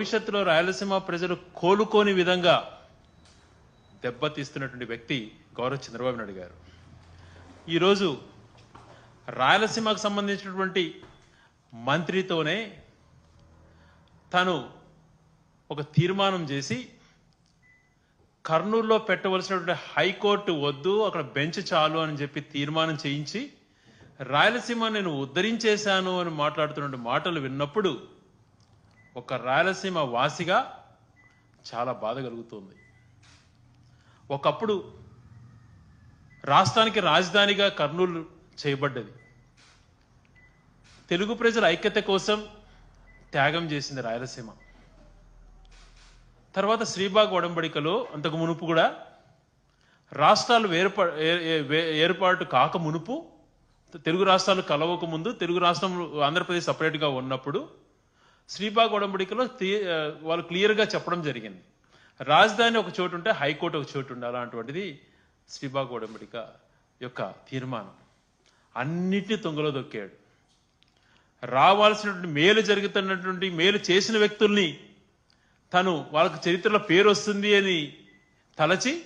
భవిష్యత్తులో రాయలసీమ ప్రజలు కోలుకోని విధంగా దెబ్బతీస్తున్నటువంటి వ్యక్తి గౌరవ చంద్రబాబు నాయుడు గారు. ఈరోజు రాయలసీమకు సంబంధించినటువంటి మంత్రితోనే తను ఒక తీర్మానం చేసి కర్నూలులో పెట్టవలసినటువంటి హైకోర్టు వద్దు అక్కడ బెంచ్ చాలు అని చెప్పి తీర్మానం చేయించి రాయలసీమ నేను ఉద్ధరించేశాను అని మాట్లాడుతున్న మాటలు విన్నప్పుడు ఒక రాయలసీమ వాసిగా చాలా బాధ కలుగుతుంది. ఒకప్పుడు రాష్ట్రానికి రాజధానిగా కర్నూలు చేయబడ్డది. తెలుగు ప్రజల ఐక్యత కోసం త్యాగం చేసింది రాయలసీమ. తర్వాత శ్రీబాగ్ ఒడంబడికలో అంతకు మునుపు కూడా రాష్ట్రాలు వేరుపా ఏ- ఏర్పాటు కాక మునుపు తెలుగు రాష్ట్రాలు కలవక ముందు తెలుగు రాష్ట్రం ఆంధ్రప్రదేశ్ సపరేట్గా ఉన్నప్పుడు శ్రీబాగ్ ఉడంబడికలో తీ- వాళ్ళు క్లియర్గా చెప్పడం జరిగింది. రాజధాని ఒక చోటు ఉంటే హైకోర్టు ఒక చోటు ఉండాలి అలాంటివంటిది శ్రీబాగ్ ఉడంబడిక యొక్క తీర్మానం. అన్నిటినీ తొంగలో దొక్కాడు. రావాల్సినటువంటి మేలు జరుగుతున్నటువంటి మేలు చేసిన వ్యక్తుల్ని తను వాళ్ళకి చరిత్రలో పేరు వస్తుంది అని తలచి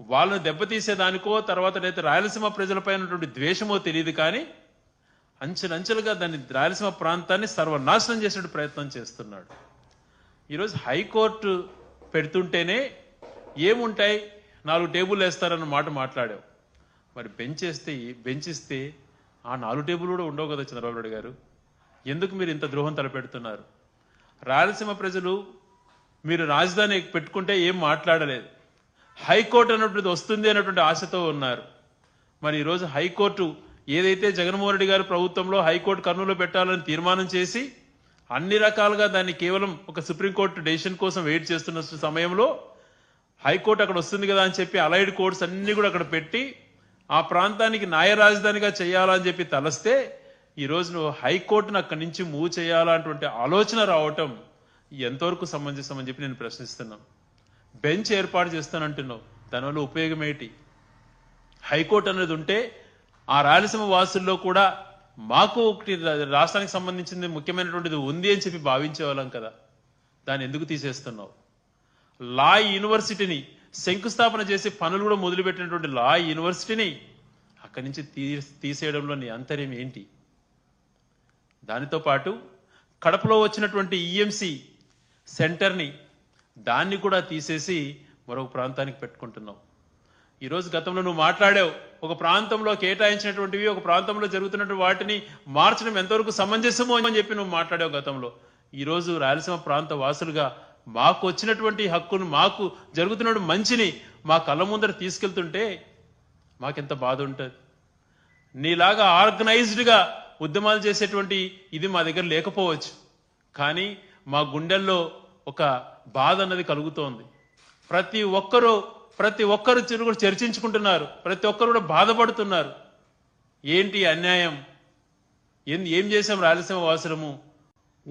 వాళ్ళని దెబ్బతీసేదానికో తర్వాత అయితే రాయలసీమ ప్రజలపై ఉన్నటువంటి ద్వేషమో తెలియదు కానీ అంచెలంచెలుగా దాన్ని రాయలసీమ ప్రాంతాన్ని సర్వనాశనం చేసే ప్రయత్నం చేస్తున్నాడు. ఈరోజు హైకోర్టు పెడుతుంటేనే ఏముంటాయి? నాలుగు టేబుల్ వేస్తారన్న మాట మాట్లాడావు. మరి బెంచ్ వేస్తే బెంచ్ ఇస్తే ఆ నాలుగు టేబుల్ కూడా ఉండవు కదా చంద్రబాబు నాయుడు గారు? ఎందుకు మీరు ఇంత ద్రోహం తలపెడుతున్నారు? రాయలసీమ ప్రజలు మీరు రాజధాని పెట్టుకుంటే ఏం మాట్లాడలేదు. హైకోర్టు అన్నటువంటిది వస్తుంది అన్నటువంటి ఆశతో ఉన్నారు. మరి ఈరోజు హైకోర్టు ఏదైతే జగన్మోహన్ రెడ్డి గారి ప్రభుత్వంలో హైకోర్టు కర్నూలు పెట్టాలని తీర్మానం చేసి అన్ని రకాలుగా దాన్ని కేవలం ఒక సుప్రీంకోర్టు డెసిషన్ కోసం వెయిట్ చేస్తున్న సమయంలో హైకోర్టు అక్కడ వస్తుంది కదా అని చెప్పి అలైడ్ కోర్ట్స్ అన్ని కూడా అక్కడ పెట్టి ఆ ప్రాంతానికి న్యాయ రాజధానిగా చేయాలని చెప్పి తలస్తే ఈ నువ్వు హైకోర్టును అక్కడి నుంచి మూవ్ చేయాలన్నటువంటి ఆలోచన రావటం ఎంతవరకు సమంజసం అని చెప్పి నేను ప్రశ్నిస్తున్నాను. బెంచ్ ఏర్పాటు చేస్తానంటున్నావు. దానివల్ల ఉపయోగం ఏంటి? హైకోర్టు అనేది ఉంటే ఆ రాయలసీమ వాసుల్లో కూడా మాకు ఒకటి రాష్ట్రానికి సంబంధించింది ముఖ్యమైనటువంటిది ఉంది అని చెప్పి భావించేవాళ్ళం కదా. దాన్ని ఎందుకు తీసేస్తున్నావు? లా యూనివర్సిటీని శంకుస్థాపన చేసి పనులు కూడా మొదలుపెట్టినటువంటి లా యూనివర్సిటీని అక్కడి నుంచి తీ తీసేయడంలో నీ అంతర్యం ఏంటి? దానితో పాటు కడపలో వచ్చినటువంటి ఈఎంసి సెంటర్ని దాన్ని కూడా తీసేసి మరొక ప్రాంతానికి పెట్టుకుంటున్నావు. ఈరోజు గతంలో నువ్వు మాట్లాడావు. ఒక ప్రాంతంలో కేటాయించినటువంటివి ఒక ప్రాంతంలో జరుగుతున్నటువంటి వాటిని మార్చడం ఎంతవరకు సమంజసమో అని చెప్పి నువ్వు మాట్లాడావు గతంలో. ఈరోజు రాయలసీమ ప్రాంత వాసులుగా మాకు వచ్చినటువంటి హక్కును మాకు జరుగుతున్న మంచిని మా కళ్ళ ముందర తీసుకెళ్తుంటే మాకెంత బాధ ఉంటుంది. నీలాగా ఆర్గనైజ్డ్గా ఉద్యమాలు చేసేటువంటి ఇది మా దగ్గర లేకపోవచ్చు. కానీ మా గుండెల్లో ఒక బాధ అన్నది కలుగుతోంది. ప్రతి ఒక్కరూ ప్రతి ఒక్కరు చిరు కూడా చర్చించుకుంటున్నారు. ప్రతి ఒక్కరు కూడా బాధపడుతున్నారు. ఏంటి అన్యాయం? ఏం ఏం చేశాం? రాయలసీమ వాసులము